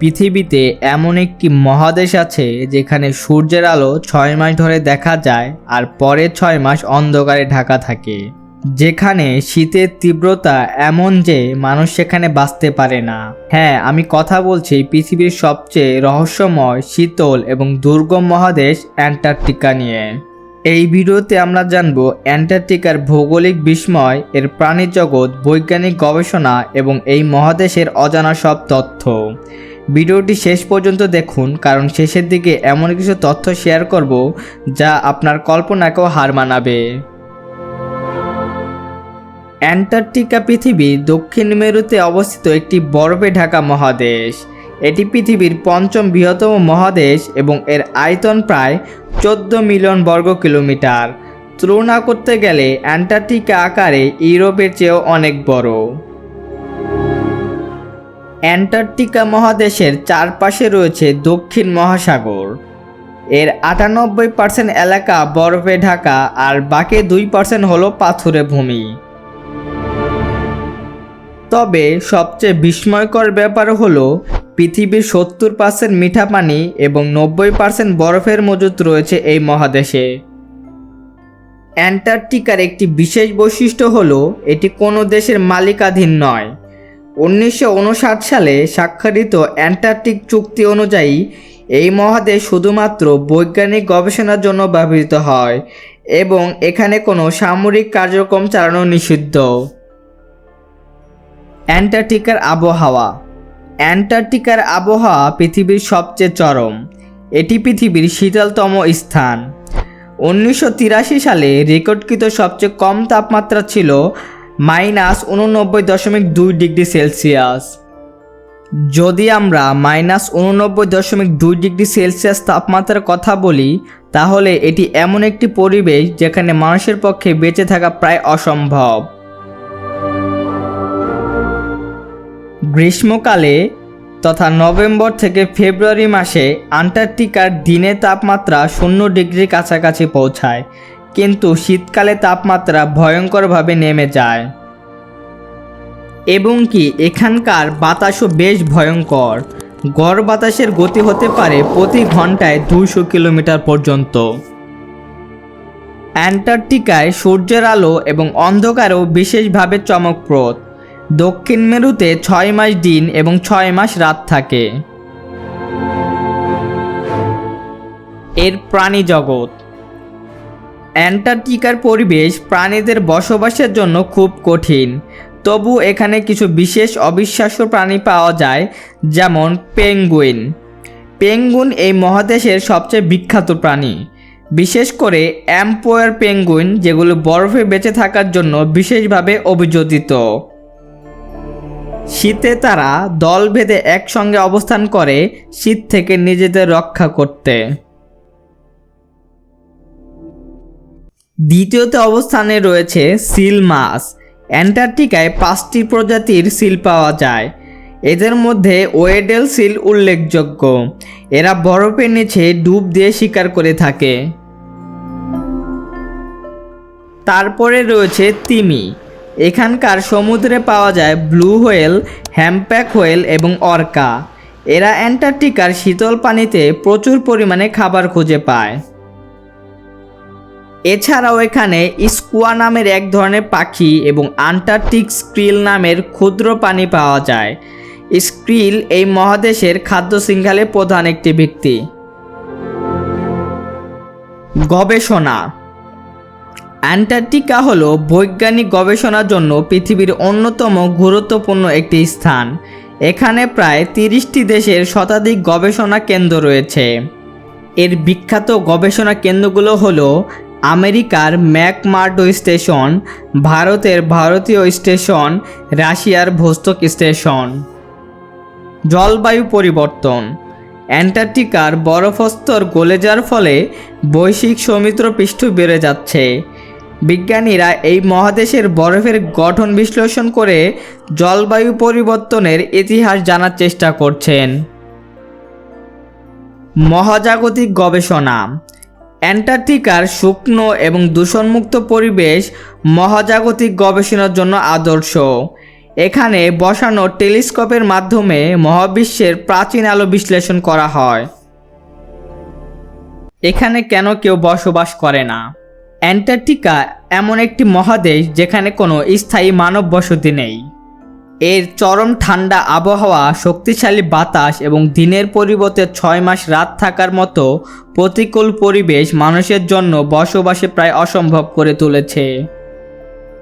পৃথিবীতে এমন একটি মহাদেশ আছে যেখানে সূর্যের আলো ছয় মাস ধরে দেখা যায় আর পরের ছয় মাস অন্ধকারে ঢাকা থাকে। যেখানে শীতের তীব্রতা এমন যে মানুষ সেখানে বাঁচতে পারে না। হ্যাঁ আমি কথা বলছি পৃথিবীর সবচেয়ে রহস্যময়, শীতল এবং দুর্গম মহাদেশ অ্যান্টার্কটিকা নিয়ে। এই ভিডিওতে আমরা জানব অ্যান্টার্কটিকার ভৌগোলিক বিস্ময়, এর প্রাণী জগৎ বৈজ্ঞানিক গবেষণা এবং এই মহাদেশের অজানা সব তথ্য। ভিডিওটি শেষ পর্যন্ত দেখুন, কারণ শেষের দিকে এমন কিছু তথ্য শেয়ার করব যা আপনার কল্পনাকেও হার মানাবে। অ্যান্টার্কটিকা পৃথিবীর দক্ষিণ মেরুতে অবস্থিত একটি বরফে ঢাকা মহাদেশ। এটি পৃথিবীর পঞ্চম বৃহত্তম মহাদেশ এবং এর আয়তন প্রায় চোদ্দ মিলিয়ন বর্গ কিলোমিটার। তুলনা করতে গেলে অ্যান্টার্কটিকা আকারে ইউরোপের চেয়েও অনেক বড়। অ্যান্টার্কটিকা মহাদেশের চারপাশে রয়েছে দক্ষিণ মহাসাগর। এর আটানব্বই পার্সেন্ট এলাকা বরফে ঢাকা আর বাকি দুই পার্সেন্ট হলো পাথুরে ভূমি। তবে সবচেয়ে বিস্ময়কর ব্যাপার হলো, পৃথিবীর সত্তর পার্সেন্ট মিঠা পানি এবং নব্বই পার্সেন্ট বরফের মজুত রয়েছে এই মহাদেশে। অ্যান্টার্কটিকার একটি বিশেষ বৈশিষ্ট্য হলো, এটি কোনো দেশের মালিকাধীন নয়। উনিশশো উনষাট সালে স্বাক্ষরিত অ্যান্টার্কটিক চুক্তি অনুযায়ী এই মহাদেশ শুধুমাত্র বৈজ্ঞানিক গবেষণার জন্য ব্যবহৃত হয় এবং এখানে কোনো সামরিক কার্যক্রম চালানো নিষিদ্ধ। অ্যান্টার্কটিকার আবহাওয়া। অ্যান্টার্কটিকার আবহাওয়া পৃথিবীর সবচেয়ে চরম। এটি পৃথিবীর শীতলতম স্থান। উনিশশো তিরাশি সালে রেকর্ডকৃত সবচেয়ে কম তাপমাত্রা ছিল মাইনাস উননব্বই দশমিক দুই ডিগ্রি সেলসিয়াস। যদি আমরা মাইনাস উননব্বই দশমিক দুই ডিগ্রি সেলসিয়াস তাপমাত্রার কথা বলি, তাহলে এটি এমন একটি পরিবেশ যেখানে মানুষের পক্ষে বেঁচে থাকা প্রায় অসম্ভব। গ্রীষ্মকালে তথা নভেম্বর থেকে ফেব্রুয়ারি মাসে আন্টার্কটিকার দিনে তাপমাত্রা শূন্য ডিগ্রির কাছাকাছি পৌঁছায়। কিন্তু শীতকালে তাপমাত্রা ভয়ঙ্করভাবে নেমে যায়। এবং কি এখানকার বাতাসও বেশ ভয়ঙ্কর। গড় বাতাসের গতি হতে পারে প্রতি ঘন্টায় দুশো কিলোমিটার পর্যন্ত। অ্যান্টার্কটিকায় সূর্যের আলো এবং অন্ধকারও বিশেষভাবে চমকপ্রদ। দক্ষিণ মেরুতে ছয় মাস দিন এবং ছয় মাস রাত থাকে। এর প্রাণী জগৎ। অ্যান্টার্কটিকার পরিবেশ প্রাণীদের বসবাসের জন্য খুব কঠিন। তবু এখানে কিছু বিশেষ অবিশ্বাস্য প্রাণী পাওয়া যায়, যেমন পেঙ্গুইন। পেঙ্গুইন এই মহাদেশের সবচেয়ে বিখ্যাত প্রাণী। বিশেষ করে অ্যাম্পোয়ার পেঙ্গুইন, যেগুলো বরফে বেঁচে থাকার জন্য বিশেষভাবে অভিযোজিত। শীতে তারা দল ভেদে একসঙ্গে অবস্থান করে, শীত থেকে নিজেদের রক্ষা করতে। দ্বিতীয়তে অবস্থানে রয়েছে সিল মাছ। অ্যান্টার্কটিকায় পাঁচটি প্রজাতির সিল পাওয়া যায়। এদের মধ্যে ওয়েডেল সিল উল্লেখযোগ্য। এরা বরফের নিচে ডুব দিয়ে শিকার করে থাকে। তারপরে রয়েছে তিমি। এখানকার সমুদ্রে পাওয়া যায় ব্লু হোয়েল, হ্যাম্প্যাক হোয়েল এবং অর্কা। এরা অ্যান্টার্কটিকার শীতল পানিতে প্রচুর পরিমাণে খাবার খুঁজে পায়। এছাড়াও এখানে স্কুয়া নামের এক ধরনের পাখি এবং আন্টার্কটিক স্ক্রিল নামের ক্ষুদ্র পানি পাওয়া যায়। স্ক্রিল এই মহাদেশের খাদ্য শৃঙ্খলে প্রধান একটি ভিত্তি গবেষণা। অ্যান্টার্কটিকা হল বৈজ্ঞানিক গবেষণার জন্য পৃথিবীর অন্যতম গুরুত্বপূর্ণ একটি স্থান। এখানে প্রায় তিরিশটি দেশের শতাধিক গবেষণা কেন্দ্র রয়েছে। এর বিখ্যাত গবেষণা কেন্দ্রগুলো হলো আমেরিকার ম্যাকমার্ডো স্টেশন, ভারতের ভারতীয় স্টেশন, রাশিয়ার ভোস্তক স্টেশন। জলবায়ু পরিবর্তন। অ্যান্টার্কটিকার বরফস্তর গলে যাওয়ার ফলে বৈশ্বিক সৌমিত্র পৃষ্ঠ বেড়ে যাচ্ছে। বিজ্ঞানীরা এই মহাদেশের বরফের গঠন বিশ্লেষণ করে জলবায়ু পরিবর্তনের ইতিহাস জানার চেষ্টা করছেন। মহাজাগতিক গবেষণা। অ্যান্টার্কটিকার শুকনো এবং দূষণমুক্ত পরিবেশ মহাজাগতিক গবেষণার জন্য আদর্শ। এখানে বসানো টেলিস্কোপের মাধ্যমে মহাবিশ্বের প্রাচীন আলো বিশ্লেষণ করা হয়। এখানে কেন কেউ বসবাস করে না? অ্যান্টার্কটিকা এমন একটি মহাদেশ যেখানে কোনো স্থায়ী মানব বসতি নেই। এর চরম ঠান্ডা আবহাওয়া, শক্তিশালী বাতাস এবং দিনের পরিবর্তে ছয় মাস রাত থাকার মতো প্রতিকূল পরিবেশ মানুষের জন্য বসবাসে প্রায় অসম্ভব করে তুলেছে।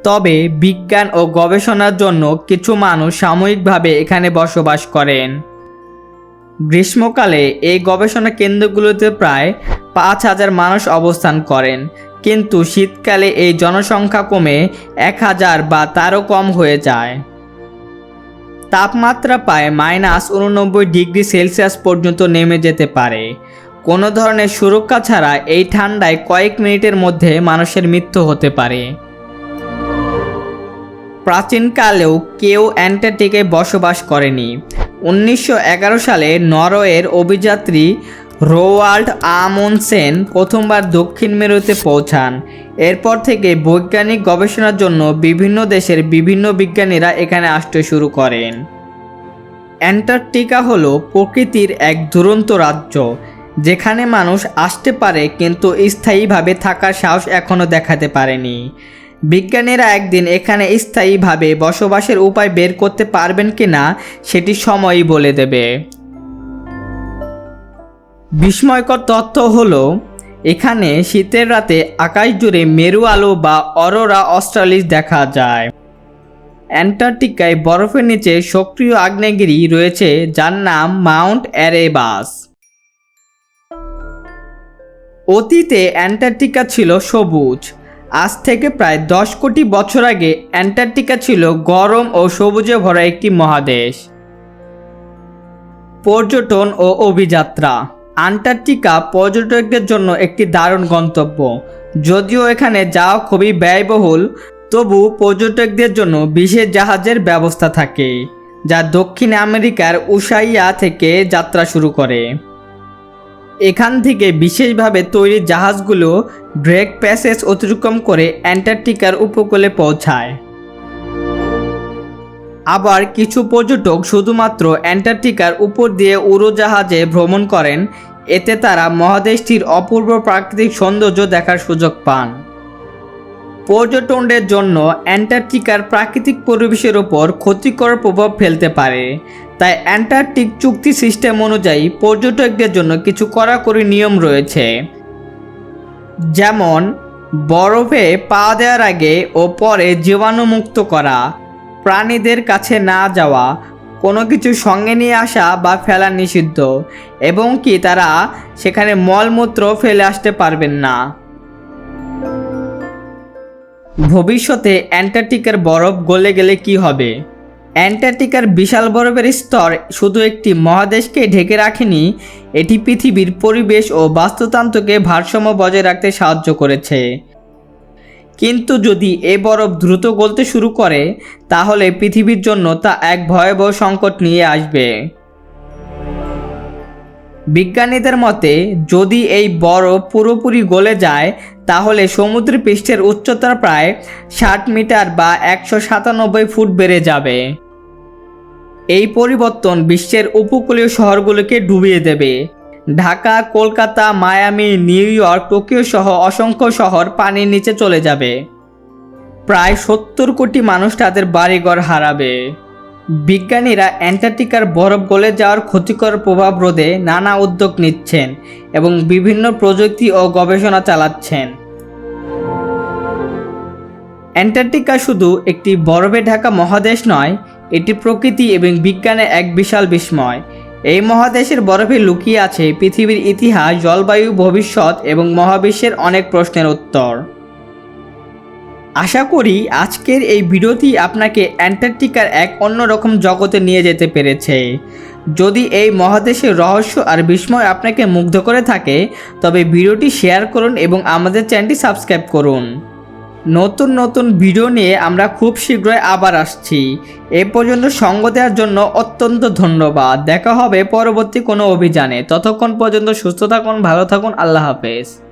তবে বিজ্ঞান ও গবেষণার জন্য কিছু মানুষ সাময়িকভাবে এখানে বসবাস করেন। গ্রীষ্মকালে এই গবেষণা কেন্দ্রগুলোতে প্রায় পাঁচ হাজার মানুষ অবস্থান করেন, কিন্তু শীতকালে এই জনসংখ্যা কমে এক হাজার বা তারও কম হয়ে যায়। তাপমাত্রা পায় মাইনাস উননব্বই ডিগ্রি সেলসিয়াস পর্যন্ত নেমে যেতে পারে। কোনো ধরনের সুরক্ষা ছাড়া এই ঠান্ডায় কয়েক মিনিটের মধ্যে মানুষের মৃত্যু হতে পারে। প্রাচীনকালেও কেউ অ্যান্টার্কটিকে বসবাস করেনি। উনিশশো এগারো সালে নরওয়ের অভিযাত্রী রোয়াল্ড আমুনসেন প্রথমবার দক্ষিণ মেরুতে পৌঁছান। এরপর থেকে বৈজ্ঞানিক গবেষণার জন্য বিভিন্ন দেশের বিভিন্ন বিজ্ঞানীরা এখানে আসতে শুরু করেন। অ্যান্টার্কটিকা হলো প্রকৃতির এক দুরন্ত রাজ্য, যেখানে মানুষ আসতে পারে কিন্তু স্থায়ীভাবে থাকার সাহস এখনও দেখাতে পারেনি। বিজ্ঞানীরা একদিন এখানে স্থায়ীভাবে বসবাসের উপায় বের করতে পারবেন কি না সেটি সময়ই বলে দেবে। বিস্ময়কর তথ্য হলো, এখানে শীতের রাতে আকাশ জুড়ে মেরু আলো বা অরোরা অস্ট্রালিস দেখা যায়। অ্যান্টার্কটিকায় বরফের নিচে সক্রিয় আগ্নেয়গিরি রয়েছে, যার নাম মাউন্ট অ্যারেবাস অতীতে অ্যান্টার্কটিকা ছিল সবুজ। আজ থেকে প্রায় দশ কোটি বছর আগে অ্যান্টার্কটিকা ছিল গরম ও সবুজে ভরা একটি মহাদেশ। পর্যটন ও অভিযাত্রা। আন্টার্কটিকা পর্যটকদের জন্য একটি দারুণ গন্তব্য। যদিও এখানে যাওয়া খুবই ব্যয়বহুল, তবু পর্যটকদের জন্য বিশেষ জাহাজের ব্যবস্থা থাকে, যা দক্ষিণ আমেরিকার উসাইয়া থেকে যাত্রা শুরু করে। এখান থেকে বিশেষভাবে তৈরি জাহাজগুলো ব্রেক প্যাসেজ অতিক্রম করে অ্যান্টার্কটিকার উপকূলে পৌঁছায়। আবার কিছু পর্যটক শুধুমাত্র অ্যান্টার্কটিকার উপর দিয়ে উড়োজাহাজে ভ্রমণ করেন, এতে তারা মহাদেশটির অপূর্ব প্রাকৃতিক সৌন্দর্য দেখার সুযোগ পান। পর্যটনদের জন্য অ্যান্টার্কটিকার প্রাকৃতিক পরিবেশের ওপর ক্ষতিকর প্রভাব ফেলতে পারে, তাই অ্যান্টার্কটিক চুক্তি সিস্টেম অনুযায়ী পর্যটকদের জন্য কিছু কড়াকড়ি নিয়ম রয়েছে। যেমন, বরফে পা দেওয়ার আগে ও পরে জীবাণুমুক্ত করা প্রাণীদের কাছে না যাওয়া, কোনো কিছু সঙ্গে নিয়ে আসা বা ফেলা নিষিদ্ধ, এবং কি তারা সেখানে মলমূত্র ফেলে আসতে পারবেন না। ভবিষ্যতে অ্যান্টার্কটিকার বরফ গলে গেলে কি হবে? অ্যান্টার্কটিকার বিশাল বরফের স্তর শুধু একটি মহাদেশকে ঢেকে রাখেনি, এটি পৃথিবীর পরিবেশ ও বাস্তুতন্ত্রকে ভারসাম্য বজায় রাখতে সাহায্য করেছে। কিন্তু যদি এ বরফ দ্রুত গলতে শুরু করে, তাহলে পৃথিবীর জন্য তা এক ভয়াবহ সংকট নিয়ে আসবে। বিজ্ঞানীদের মতে, যদি এই বরফ পুরোপুরি গলে যায়, তাহলে সমুদ্র পৃষ্ঠের উচ্চতা প্রায় ষাট মিটার বা একশো সাতানব্বই ফুট বেড়ে যাবে। এই পরিবর্তন বিশ্বের উপকূলীয় শহরগুলোকে ডুবিয়ে দেবে। Dhaka, Kolkata, Miami, New York, Tokyo সহ অসংখ্য শহর পানির নিচে চলে যাবে। প্রায় সত্তর কোটি মানুষ তাদের বাড়িঘর হারাবে। বিজ্ঞানীরা অ্যান্টার্কটিকার বরফ গলে যাওয়ার ক্ষতিকর প্রভাব রোধে নানা উদ্যোগ নিচ্ছেন এবং বিভিন্ন প্রযুক্তি ও গবেষণা চালাচ্ছেন। অ্যান্টার্কটিকা শুধু একটি বরফে ঢাকা মহাদেশ নয়, এটি প্রকৃতি এবং বিজ্ঞানে এক বিশাল বিস্ময়। এই মহাদেশের বরফে লুকিয়ে আছে পৃথিবীর ইতিহাস, জলবায়ু, ভবিষ্যৎ এবং মহাবিশ্বের অনেক প্রশ্নের উত্তর। আশা করি আজকের এই ভিডিওটি আপনাকে অ্যান্টার্কটিকার এক অন্যরকম জগতে নিয়ে যেতে পেরেছে। যদি এই মহাদেশের রহস্য আর বিস্ময় আপনাকে মুগ্ধ করে থাকে, তবে ভিডিওটি শেয়ার করুন এবং আমাদের চ্যানেলটি সাবস্ক্রাইব করুন। নতুন নতুন ভিডিও নিয়ে আমরা খুব শীঘ্রই আবার আসছি। এ পর্যন্ত সঙ্গ দেওয়ার জন্য অত্যন্ত ধন্যবাদ। দেখা হবে পরবর্তী কোনো অভিযানে। ততক্ষণ পর্যন্ত সুস্থ থাকুন, ভালো থাকুন, আল্লাহ হাফেজ।